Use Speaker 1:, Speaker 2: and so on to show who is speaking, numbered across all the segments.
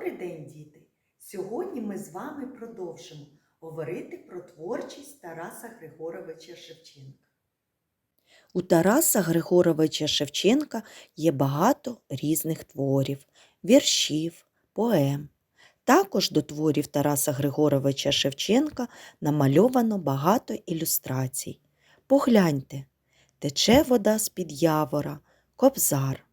Speaker 1: Добрий день, діти! Сьогодні ми з вами продовжимо говорити про творчість Тараса Григоровича Шевченка.
Speaker 2: У Тараса Григоровича Шевченка є багато різних творів, віршів, поем. Також до творів Тараса Григоровича Шевченка намальовано багато ілюстрацій. Погляньте, тече вода з-під явора, кобзар.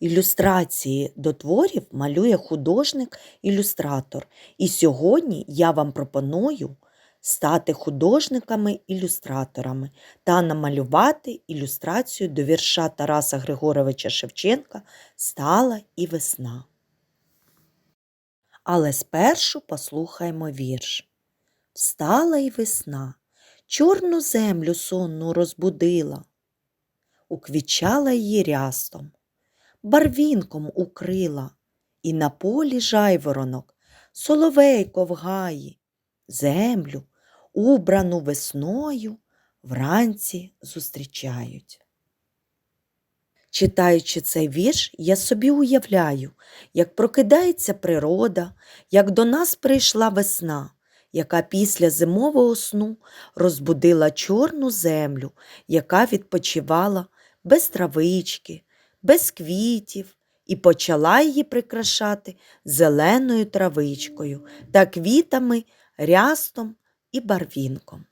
Speaker 2: Ілюстрації до творів малює художник-ілюстратор. І сьогодні я вам пропоную стати художниками-ілюстраторами та намалювати ілюстрацію до вірша Тараса Григоровича Шевченка Стала і весна. Але спершу послухаймо вірш. Встала й весна, чорну землю сонну розбудила, уквічала її рястом, барвінком укрила, і на полі жайворонок, соловейко в землю, убрану весною, вранці зустрічають. Читаючи цей вірш, я собі уявляю, як прокидається природа, як до нас прийшла весна, яка після зимового сну розбудила чорну землю, яка відпочивала без травички, без квітів, і почала її прикрашати зеленою травичкою та квітами, рястом і барвінком.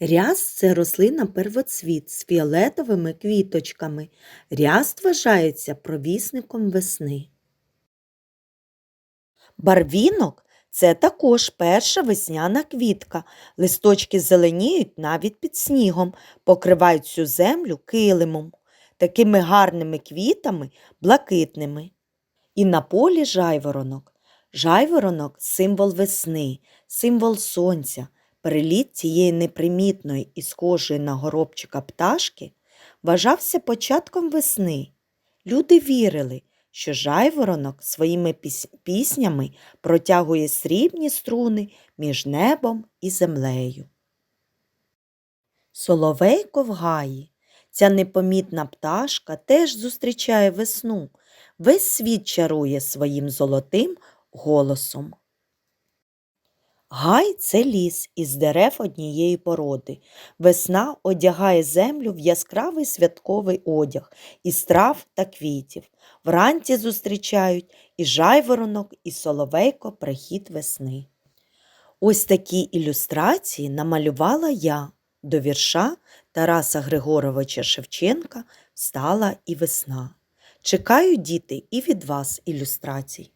Speaker 2: Ряст це рослина первоцвіт з фіолетовими квіточками. Ряст вважається провісником весни. Барвінок це також перша весняна квітка. Листочки зеленіють навіть під снігом, покривають всю землю килимом, такими гарними квітами блакитними. І на полі жайворонок. Жайворонок символ весни, символ сонця. Переліт цієї непримітної і схожої на горобчика пташки вважався початком весни. Люди вірили, що жайворонок своїми піс- піснями протягує срібні струни між небом і землею. Соловейко в гаї. Ця непомітна пташка теж зустрічає весну, весь світ чарує своїм золотим голосом. Гай це ліс із дерев однієї породи. Весна одягає землю в яскравий святковий одяг із трав та квітів. Вранці зустрічають і жайворонок, і соловейко прихід весни. Ось такі ілюстрації намалювала я до вірша Тараса Григоровича Шевченка Стала і весна. Чекаю, діти, і від вас ілюстрацій.